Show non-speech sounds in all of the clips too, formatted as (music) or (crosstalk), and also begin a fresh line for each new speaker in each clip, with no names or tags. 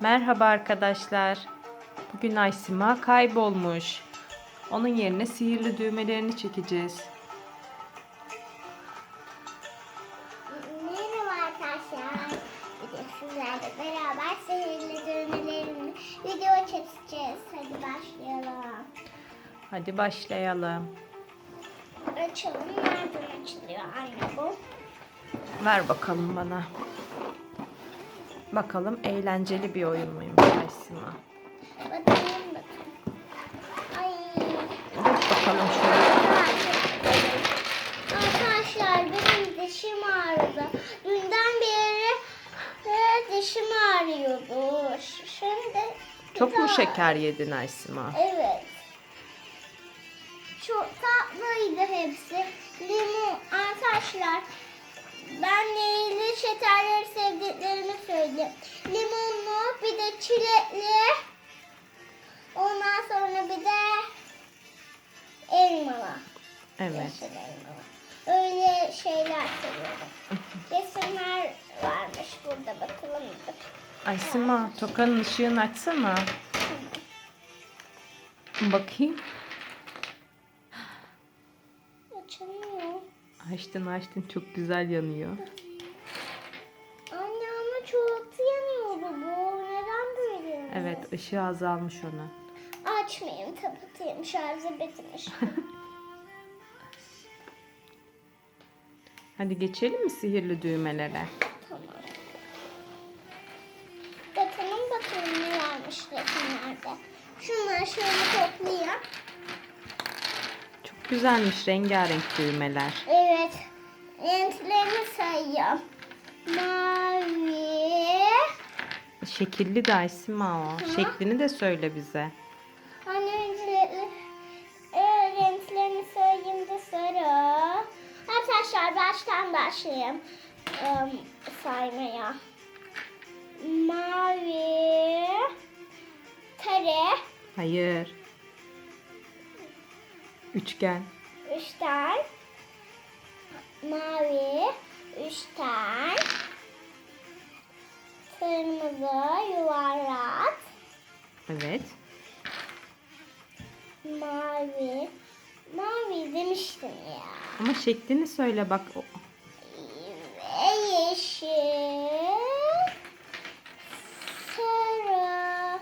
Merhaba arkadaşlar. Bugün Aysima kaybolmuş. Onun yerine sihirli düğmelerini çekeceğiz.
Merhaba arkadaşlar. Sizlerle beraber sihirli düğmelerini video çekeceğiz. Hadi başlayalım.
Hadi başlayalım.
Açalım. Nereden açılıyor anne bu?
Ver bakalım bana. Bakalım eğlenceli bir oyun muymuş Aysima?
Bakalım bakalım. Ay.
Dur bakalım şöyle.
Arkadaşlar benim dişim ağrıdı. Dünden beri e, dişim ağrıyordu. Şimdi
Çok mu şeker yedin Aysima?
Evet. Çok tatlıydı hepsi. Limon arkadaşlar ben neyli şekerleri sevdiklerimi söyleyeyim. Limonlu bir de çilekli. Ondan sonra bir de elmalı.
Evet.
Yeşil elmalı. Öyle şeyler seviyorum. (laughs) Resimler varmış burada bakalım.
Aysima tokanın ışığını açsana. Bakayım. Açtın açtın çok güzel yanıyor.
Anne ama çok yanıyordu bu. Neden böyle?
Evet ışığı azalmış onun.
Açmayayım kapatayım şarjı bitmiş. (laughs)
Hadi geçelim mi sihirli düğmelere?
tamam. Bakalım bakalım ne varmış resimlerde. Şunları şöyle toplayayım.
Güzelmiş rengarenk düğmeler.
Evet. Renklerini sayayım. Mavi.
Şekilli de Aysima o.
Hı.
Şeklini de söyle bize.
Anne renkleri, e, renklerini söyleyeyim de sarı. Arkadaşlar baştan başlayayım em, saymaya. Mavi, kare,
Hayır. Üçgen.
üçten, mavi, üçten, kırmızı, yuvarlak,
Evet.
mavi, mavi demiştim ya.
Ama şeklini söyle bak.
Ve yeşil, sarı.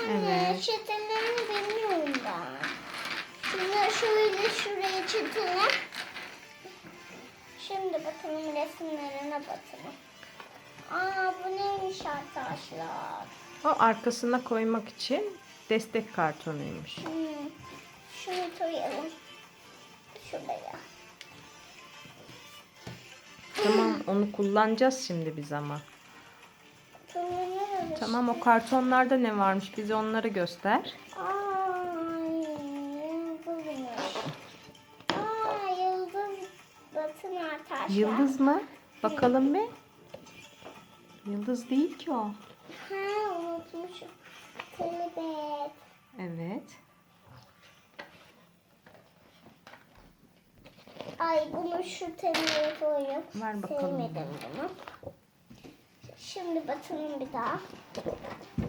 Anne
Evet.
ben. Şunları şöyle şuraya çetelim. Şimdi bakalım resimlerine bakalım. Aa bu neymiş arkadaşlar?
O arkasına koymak için destek kartonuymuş.
Hmm, şunu koyalım. Şuraya.
Tamam onu kullanacağız şimdi biz ama. Tamam o kartonlarda ne varmış bize onları göster.
Ay, batın arkadaşlar.
Yıldız mı? Bakalım bir. Yıldız değil ki o.
Ha, unutmuşum. Kelebek.
Evet.
Ay bunu şu teneye koyayım.
Ver bakalım.
Sevmedim bunu. Şimdi batının bir daha.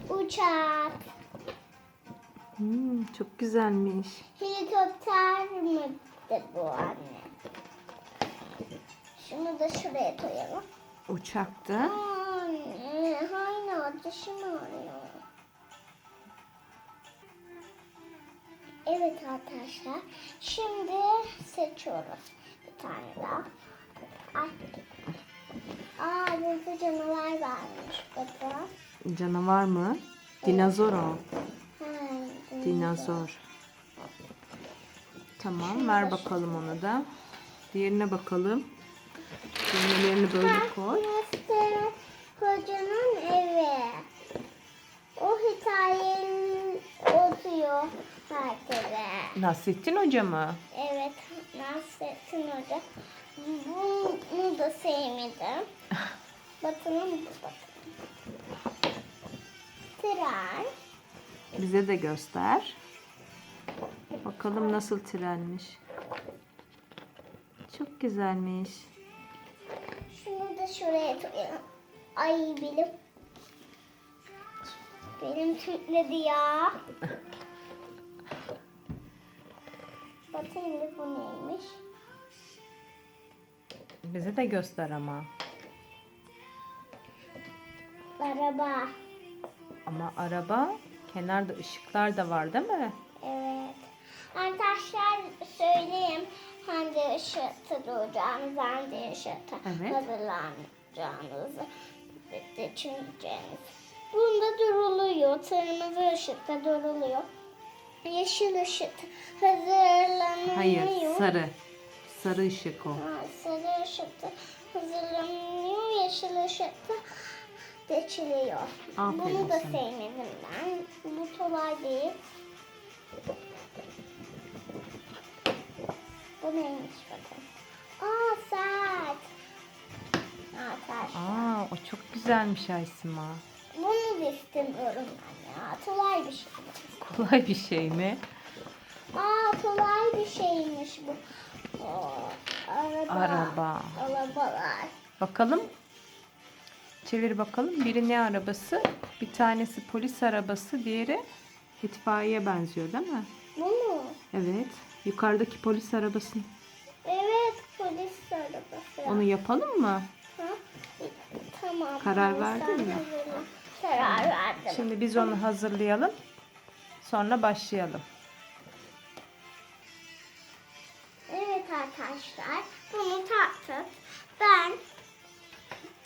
Uçak.
Hmm, çok güzelmiş.
Helikopter mi de bu anne? Şunu da şuraya koyalım.
Uçaktı.
Anne, hala dişim ağrıyor. Evet arkadaşlar, şimdi seçiyoruz bir tane daha. Ay. Aa, burada canavar varmış bakın.
Canavar mı? Dinozor o. Dinozor. Tamam ver bakalım onu da. Diğerine bakalım. Düğmelerini böyle koy.
Kocanın evi. O hikayenin otuyor herkese.
Nasrettin Hoca mı?
Evet, Nasrettin Hoca. Bunu da sevmedim. (laughs) Bakalım bu bakalım. Tren.
Bize de göster. Bakalım nasıl trenmiş. Çok güzelmiş.
Şunu da şuraya koyalım. Ay bilim. Benim tütledi ya. Bakayım bir bu neymiş?
Bize de göster ama.
Araba.
Ama araba kenarda ışıklar da var değil mi?
Evet. Arkadaşlar söyleyeyim hangi ışıkta duracağınızı, hangi ışıkta
Evet.
hazırlanacağınızı düşüneceğiniz. Bunda duruluyor. Kırmızı ışıkta duruluyor. Yeşil ışıkta hazırlanıyor.
Hayır sarı. Sarı ışık o.
Ha, sarı ışıkta hazırlanıyor. Yeşil ışıkta geçiliyor.
Aferin
Bunu da
sana.
sevmedim ben. Bu kolay değil. Bu neymiş bakın. Aa saat. Arkadaşlar.
Aa o çok güzelmiş Aysima.
Bunu da istemiyorum ben ya. Kolay bir şey.
Kolay bir şey mi?
Aa kolay bir şeymiş bu. Oo, araba.
Araba.
Arabalar.
Bakalım. Çevir bakalım. Biri ne arabası? Bir tanesi polis arabası, diğeri itfaiye benziyor değil mi?
Bu mu?
Evet. Yukarıdaki polis arabası.
Evet polis arabası.
Onu yapalım mı?
Ha? Tamam.
Karar verdin mi?
Karar verdim.
Şimdi biz onu hazırlayalım. Sonra başlayalım.
Evet arkadaşlar bunu tartıp ben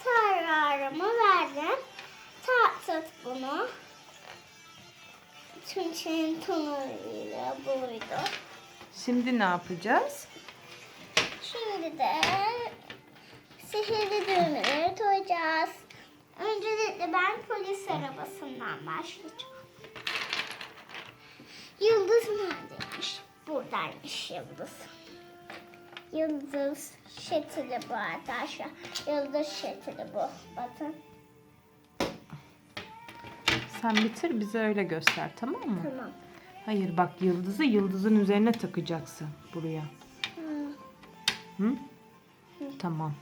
kararımı verdim. Tartıp bunu. Çünkü tonuyla buydu.
Şimdi ne yapacağız?
Şimdi de sihirli düğmeleri koyacağız. Öncelikle ben polis arabasından başlayacağım. Yıldız neredeymiş? Buradaymış yıldız. Yıldız şekli bu arkadaşlar. Yıldız şekli bu. Bakın.
Sen bitir bize öyle göster tamam mı?
Tamam.
Hayır bak yıldızı yıldızın üzerine takacaksın buraya. Hı? Tamam.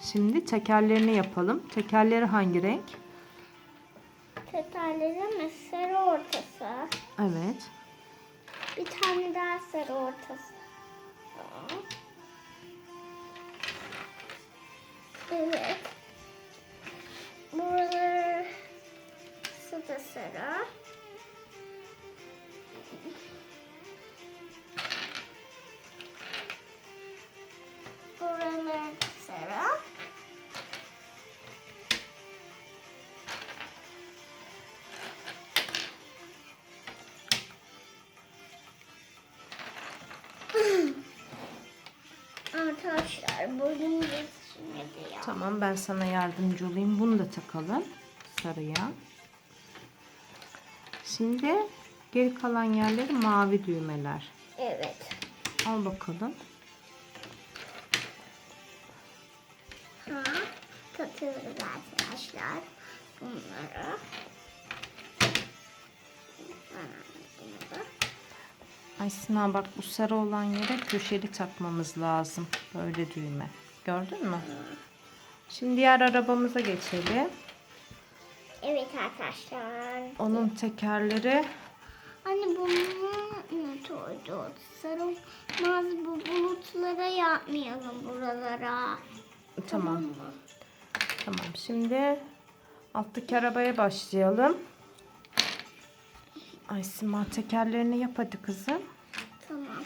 Şimdi tekerlerini yapalım. Tekerleri hangi renk?
Tekerleri mi? Sarı ortası.
Evet.
Bir tane daha sarı ortası. Evet. Buraları da sarı. Ya.
Tamam ben sana yardımcı olayım. Bunu da takalım sarıya. Şimdi geri kalan yerleri mavi düğmeler.
Evet.
Al bakalım.
Ha, katıyoruz arkadaşlar. Bunları. Ha, bunu da.
Ay Sina bak bu sarı olan yere köşeli takmamız lazım. Böyle düğme. Gördün mü? Şimdi diğer arabamıza geçelim.
Evet arkadaşlar.
Onun tekerleri
Anne bunu ne koydu? Sarılmaz bu bulutlara yapmayalım buralara.
tamam.
mı?
Tamam. Şimdi alttaki arabaya başlayalım. Ay Sima tekerlerini yap hadi kızım.
Tamam.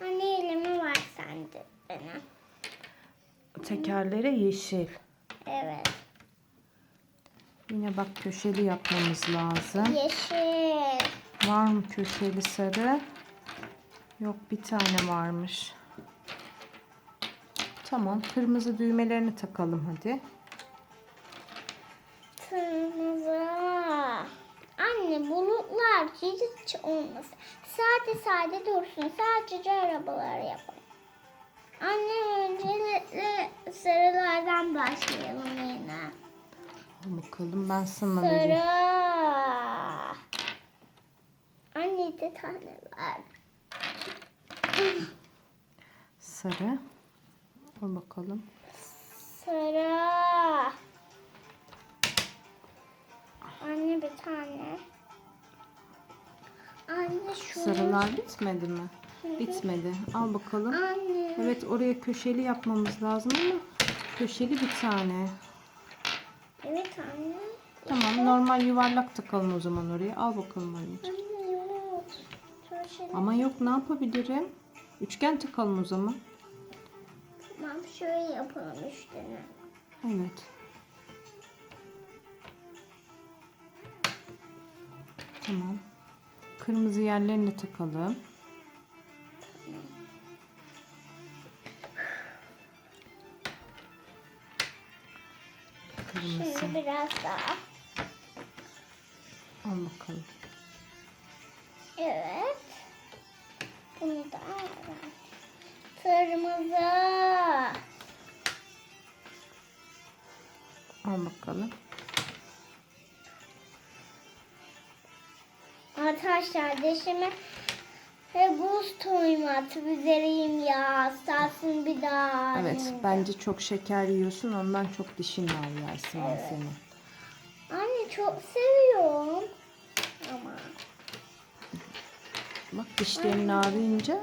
Anne elimi var sende benim.
Tekerleri yeşil.
Evet.
Yine bak köşeli yapmamız lazım.
Yeşil.
Var mı köşeli sarı? Yok bir tane varmış. Tamam kırmızı düğmelerini takalım hadi.
Anne bulutlar hiç olmasın. Sade sade dursun. Sadece arabalar yapalım. Anne öncelikle sarılardan başlayalım yine.
Al bakalım ben sana
Sarı.
vereyim.
Anne de tane ver.
Sarı. Al bakalım.
Sarı. Anne şu.
Sarılar bitmedi mi? Bitmedi. Al bakalım.
Anne.
Evet oraya köşeli yapmamız lazım ama köşeli bir tane.
Evet anne.
Tamam normal yuvarlak takalım o zaman oraya. Al bakalım anneciğim.
Anne yok. Şöyle.
Ama yok ne yapabilirim? Üçgen takalım o zaman.
Tamam şöyle yapalım üstüne.
Evet. Tamam. Kırmızı yerlerini de takalım. Kırmızı.
Şimdi biraz daha.
Al bakalım.
Evet. Bunu da. Kırmızı.
Al bakalım.
Arkadaşlar dişime ve buz toymat üzereyim ya. Starsın bir daha.
Evet
Şimdi.
bence çok şeker yiyorsun ondan çok dişin ağrıyor Aysim'in
Evet.
senin.
Anne çok seviyorum. Ama
Bak dişlerin ağrıyınca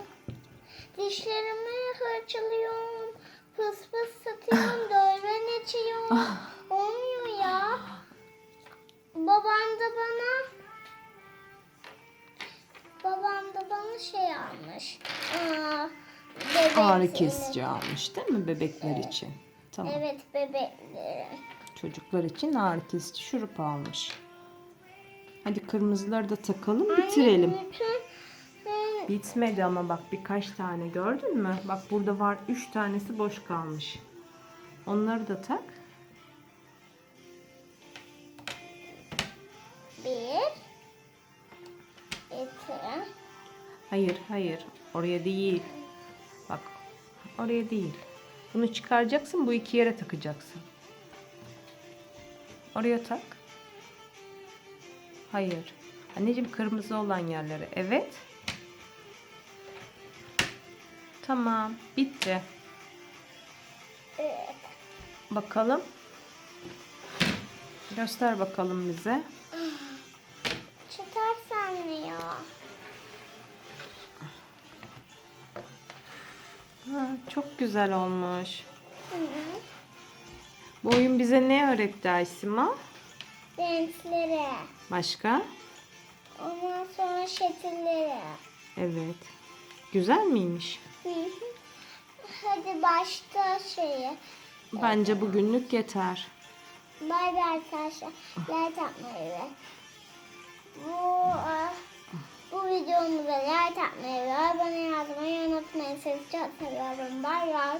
dişlerimi fırçalıyorum. Fıs fıs satıyorum. (laughs) Dövmen içiyorum. Olmuyor ya. Babam da bana babam da bana şey almış. Aa, bebek
ağrı kesici almış değil mi bebekler için? Tamam.
Evet bebekleri.
Çocuklar için ağrı kesici şurup almış. Hadi kırmızıları da takalım bitirelim.
Bütün
Bitmedi ama bak birkaç tane gördün mü? Bak burada var 3 tanesi boş kalmış. Onları da tak. Hayır hayır oraya değil. Bak oraya değil. Bunu çıkaracaksın bu iki yere takacaksın. Oraya tak. Hayır. Anneciğim kırmızı olan yerlere. Evet. Tamam. Bitti. Bakalım. Göster bakalım bize. Ha, çok güzel olmuş.
Hı -hı.
Bu oyun bize ne öğretti Aysima?
Renkleri.
Başka?
Ondan sonra şekilleri.
Evet. Güzel miymiş?
Hı hı. Hadi başta şeyi.
Bence bugünlük yeter.
Bay bay arkadaşlar. Like atmayı ve bu, ah, bu videomuza like atmayı ve abone olmayı unutmayın. Sizi çok seviyorum. Bay bay.